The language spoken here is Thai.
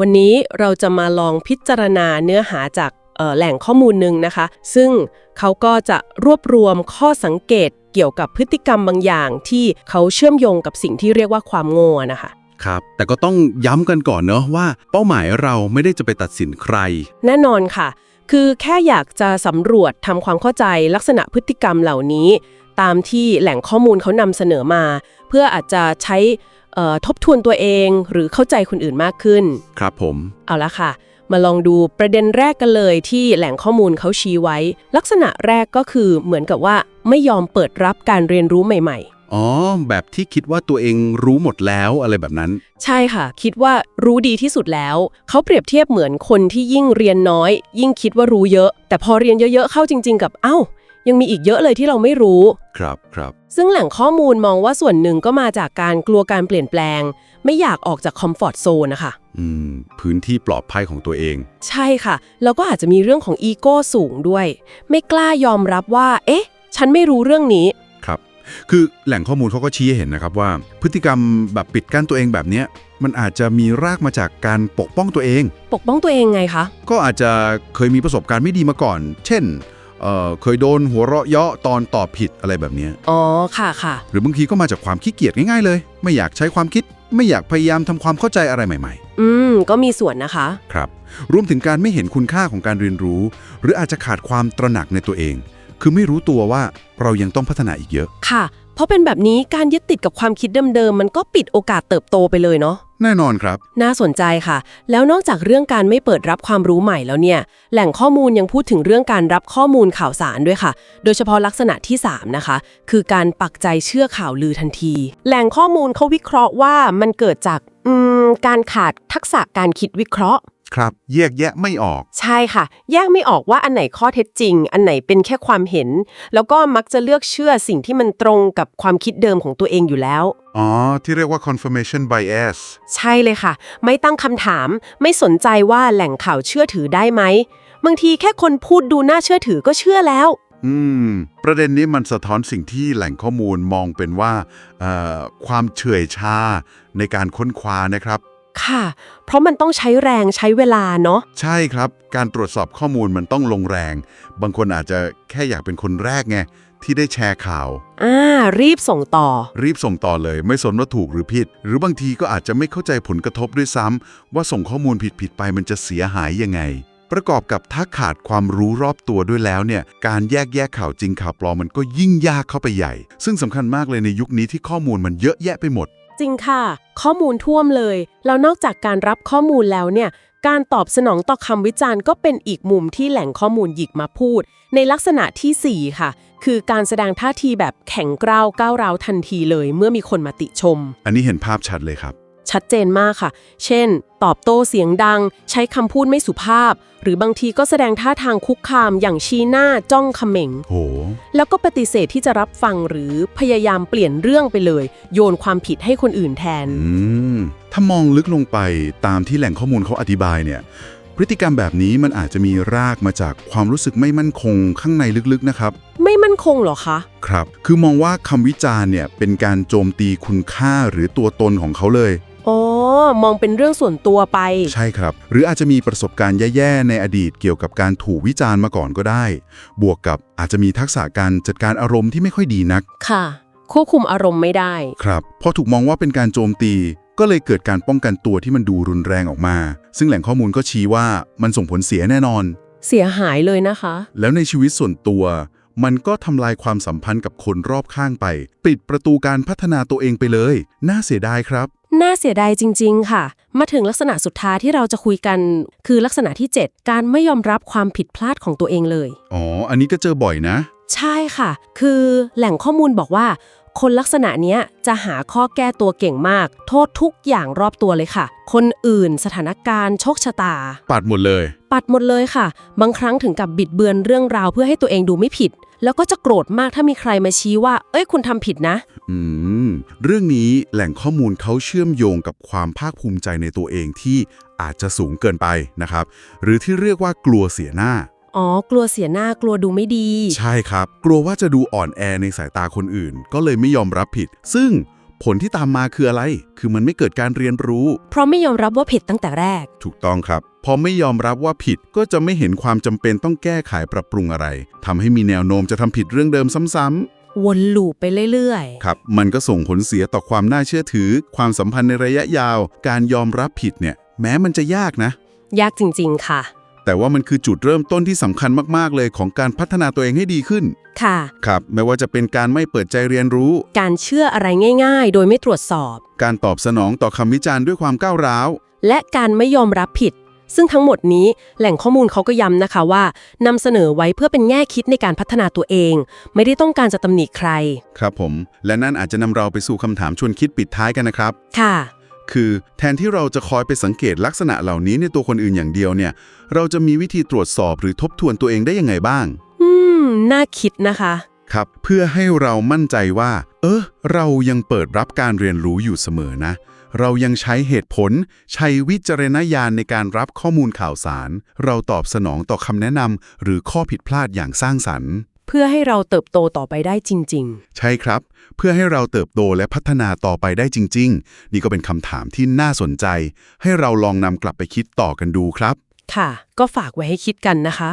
วันนี้เราจะมาลองพิจารณาเนื้อหาจากเอ่อแหล่งข้อมูลหนึ่งนะคะ ซึ่งเขาก็จะรวบรวมข้อสังเกตเกี่ยวกับพฤติกรรมบางอย่างที่เขาเชื่อมโยงกับสิ่งที่เรียกว่าความโง่นะคะครับแต่ก็ต้องย้ำกันก่อนเนอะว่า เป้าหมายเราไม่ได้จะไปตัดสินใคร แน่นอนค่ะ คือแค่อยากจะสำรวจทำความเข้าใจลักษณะพฤติกรรมเหล่านี้ ตามที่แหล่งข้อมูลเขานำเสนอมา เพื่ออาจจะใช้เอ่อ ทบทวนตัวเองหรือเข้าใจคนอื่นมากขึ้น ครับผม เอาละค่ะ มาลองดูประเด็นแรกกันเลยที่แหล่งข้อมูลเขาชี้ไว้ ลักษณะแรกก็คือเหมือนกับว่าไม่ยอมเปิดรับการเรียนรู้ใหม่อ๋อ แบบที่คิดว่าตัวเองรู้หมดแล้วอะไรแบบนั้นๆใช่ค่ะ คิดว่ารู้ดีที่สุดแล้ว เขาเปรียบเทียบเหมือนคนที่ยิ่งเรียนน้อย ยิ่งคิดว่ารู้เยอะ แต่พอเรียนเยอะๆเข้าจริง ๆ กับเอ้า ยังมีอีกเยอะเลยที่เราไม่รู้ ครับครับ ซึ่งแหล่งข้อมูลมองว่าส่วนหนึ่งก็มาจากการกลัวการเปลี่ยนแปลง ไม่อยากออกจากคอมฟอร์ทโซนนะคะ อืม พื้นที่ปลอดภัยของตัวเอง ใช่ค่ะ แล้วก็อาจจะมีเรื่องของอีโก้สูงด้วย ไม่กล้ายอมรับว่า เอ๊ะ ฉันไม่รู้เรื่องนี้ ครับ คือแหล่งข้อมูลเขาก็ชี้ให้เห็นนะครับว่า พฤติกรรมแบบปิดกั้นตัวเองแบบเนี้ยมันอาจจะมีรากมาจากการปกป้องตัวเอง ปกป้องตัวเองไงคะ ก็อาจจะเคยมีประสบการณ์ไม่ดีมาก่อน เช่น เอ่อเคยโดนหัวเราะเยาะตอนตอบผิดอะไรแบบเนี้ยอ๋อค่ะค่ะ หรือบางทีก็มาจากความขี้เกียจง่ายๆเลย ไม่อยากใช้ความคิด ไม่อยากพยายามทำความเข้าใจอะไรใหม่ อืม ก็มีส่วนนะคะ ๆ ครับ รวมถึงการไม่เห็นคุณค่าของการเรียนรู้ หรืออาจจะขาดความตระหนักในตัวเอง คือไม่รู้ตัวว่าเรายังต้องพัฒนาอีกเยอะ ค่ะ เพราะเป็นแบบนี้การยึดติดกับความคิดเดิมๆมันก็ปิดโอกาสเติบโตไปเลยเนาะ แน่นอนครับ น่าสนใจค่ะ แล้วนอกจากเรื่องการไม่เปิดรับความรู้ใหม่แล้วเนี่ย แหล่งข้อมูลยังพูดถึงเรื่องการรับข้อมูลข่าวสารด้วยค่ะ โดยเฉพาะลักษณะที่ 3 นะคะ คือการปักใจเชื่อข่าวลือทันที แหล่งข้อมูลเขาวิเคราะห์ว่ามันเกิดจากอืมการขาดทักษะการคิดวิเคราะห์ ครับ แยกแยะไม่ออก ใช่ค่ะ แยกไม่ออกว่าอันไหนข้อเท็จจริง อันไหนเป็นแค่ความเห็น แล้วก็มักจะเลือกเชื่อสิ่งที่มันตรงกับความคิดเดิมของตัวเองอยู่แล้ว อ๋อ ที่เรียกว่า confirmation bias ใช่เลยค่ะ ไม่ตั้งคำถาม ไม่สนใจว่าแหล่งข่าวเชื่อถือได้ไหมบางทีแค่คนพูดดูน่าเชื่อถือก็เชื่อแล้ว อืม ประเด็นนี้มันสะท้อนสิ่งที่แหล่งข้อมูลมองเป็นว่าเอ่อความเฉื่อยชาในการค้นคว้านะครับ ค่ะ เพราะมันต้องใช้แรงใช้เวลาเนาะ ใช่ครับ การตรวจสอบข้อมูลมันต้องลงแรง บางคนอาจจะแค่อยากเป็นคนแรกไง ที่ได้แชร์ข่าว อ่า รีบส่งต่อ รีบส่งต่อเลย ไม่สนว่าถูกหรือผิด หรือบางทีก็อาจจะไม่เข้าใจผลกระทบด้วยซ้ำว่าส่งข้อมูลผิดๆไปมันจะเสียหายยังไง ประกอบกับถ้าขาดความรู้รอบตัวด้วยแล้วเนี่ย การแยกแยะข่าวจริงข่าวปลอมมันก็ยิ่งยากเข้าไปใหญ่ ซึ่งสำคัญมากเลยในยุคนี้ที่ข้อมูลมันเยอะแยะไปหมด จริงค่ะ ข้อมูลท่วมเลย แล้วนอกจากการรับข้อมูลแล้วเนี่ย การตอบสนองต่อคำวิจารณ์ก็เป็นอีกมุมที่แหล่งข้อมูลหยิกมาพูด ในลักษณะทีสี่4 ค่ะ คือการแสดงท่าทีแบบแข็งกร้าวก้าวร้าวทันทีเลย เมื่อมีคนมาติชม อันนี้เห็นภาพชัดเลยครับ ชัดเจนมากค่ะ เช่น ตอบโต้เสียงดัง ใช้คำพูดไม่สุภาพ หรือบางทีก็แสดงท่าทางคุกคามอย่างชี้หน้าจ้องเขม่ง โห แล้วก็ปฏิเสธที่จะรับฟังหรือพยายามเปลี่ยนเรื่องไปเลย โยนความผิดให้คนอื่นแทน อืม ถ้ามองลึกลงไปตามที่แหล่งข้อมูลเขาอธิบายเนี่ย พฤติกรรมแบบนี้มันอาจจะมีรากมาจากความรู้สึกไม่มั่นคงข้างในลึกๆนะครับ ไม่มั่นคงเหรอคะ ครับ คือมองว่าคำวิจารณ์เนี่ยเป็นการโจมตีคุณค่าหรือตัวตนของเขาเลย อ๋อ มองเป็นเรื่องส่วนตัวไป ใช่ครับ หรืออาจจะมีประสบการณ์แย่ๆ ในอดีตเกี่ยวกับการถูกวิจารณ์มาก่อนก็ได้ บวกกับอาจจะมีทักษะการจัดการอารมณ์ที่ไม่ค่อยดีนัก ค่ะ ควบคุมอารมณ์ไม่ได้ ครับพอถูกมองว่าเป็นการโจมตี ก็เลยเกิดการป้องกันตัวที่มันดูรุนแรงออกมา ซึ่งแหล่งข้อมูลก็ชี้ว่ามันส่งผลเสียแน่นอน เสียหายเลยนะคะ แล้วในชีวิตส่วนตัว มันก็ทำลายความสัมพันธ์กับคนรอบข้างไป ปิดประตูการพัฒนาตัวเองไปเลย น่าเสียดายครับ น่าเสียดายจริง ๆ ค่ะ มาถึงลักษณะสุดท้ายที่เราจะคุยกัน คือลักษณะที่ 7 การไม่ยอมรับความผิดพลาดของตัวเองเลย อ๋อ อันนี้ก็เจอบ่อยนะ ใช่ค่ะ คือแหล่งข้อมูลบอกว่า คนลักษณะเนี้ยจะหาข้อแก้ตัวเก่งมาก โทษทุกอย่างรอบตัวเลยค่ะ คนอื่นสถานการณ์โชคชะตา ปัดหมดเลย ปัดหมดเลยค่ะ บางครั้งถึงกับบิดเบือนเรื่องราวเพื่อให้ตัวเองดูไม่ผิด แล้วก็จะโกรธมากถ้ามีใครมาชี้ว่า เอ้ยคุณทำผิดนะ อืม เรื่องนี้แหล่งข้อมูลเขาเชื่อมโยงกับความภาคภูมิใจในตัวเองที่อาจจะสูงเกินไปนะครับ หรือที่เรียกว่ากลัวเสียหน้า อ๋อ กลัวเสียหน้ากลัวดูไม่ดี ใช่ครับ กลัวว่าจะดูอ่อนแอในสายตาคนอื่น ก็เลยไม่ยอมรับผิด ซึ่งผลที่ตามมาคืออะไร คือมันไม่เกิดการเรียนรู้ เพราะไม่ยอมรับว่าผิดตั้งแต่แรก ถูกต้องครับ พอไม่ยอมรับว่าผิดก็จะไม่เห็นความจำเป็นต้องแก้ไขปรับปรุงอะไร ทำให้มีแนวโน้มจะทำผิดเรื่องเดิมซ้ำวนลูปไปเรื่อยๆ ครับ มันก็ส่งผลเสียต่อความน่าเชื่อถือ ความสัมพันธ์ในระยะยาว การยอมรับผิดเนี่ย แม้มันจะยากนะๆยากจริงๆ ค่ะ แต่ว่ามันคือจุดเริ่มต้นที่สำคัญมากๆ เลยของการพัฒนาตัวเองให้ดีขึ้น ค่ะ ครับ ไม่ว่าจะเป็นการไม่เปิดใจเรียนรู้ การเชื่ออะไรง่าย ๆ โดยไม่ตรวจสอบ การตอบสนองต่อคำวิจารณ์ด้วยความก้าวร้าว และการไม่ยอมรับผิด ซึ่งทั้งหมดนี้แหล่งข้อมูลเขาก็ย้ำนะคะว่านำเสนอไว้เพื่อเป็นแง่คิดในการพัฒนาตัวเอง ไม่ได้ต้องการจะตำหนิใคร ครับผม และนั่นอาจจะนำเราไปสู่คำถามชวนคิดปิดท้ายกันนะครับ ค่ะ คือแทนที่เราจะคอยไปสังเกตลักษณะเหล่านี้ในตัวคนอื่นอย่างเดียวเนี่ย เราจะมีวิธีตรวจสอบหรือทบทวนตัวเองได้ยังไงบ้าง อืม น่าคิดนะคะ ครับ เพื่อให้เรามั่นใจว่า เออเรายังเปิดรับการเรียนรู้อยู่เสมอนะ เรายังใช้เหตุผล ใช้วิจารณญาณในการรับข้อมูลข่าวสาร เราตอบสนองต่อคำแนะนำหรือข้อผิดพลาดอย่างสร้างสรรค์ เพื่อให้เราเติบโตต่อไปได้จริงใช่ครับ เพื่อให้เราเติบโตและพัฒนาต่อไปได้จริง ๆ นี่ก็เป็นคำถามที่น่าสนใจ ให้เราลองนำกลับไปคิดต่อกันดูครับๆค่ะ ก็ฝากไว้ให้คิดกันนะคะ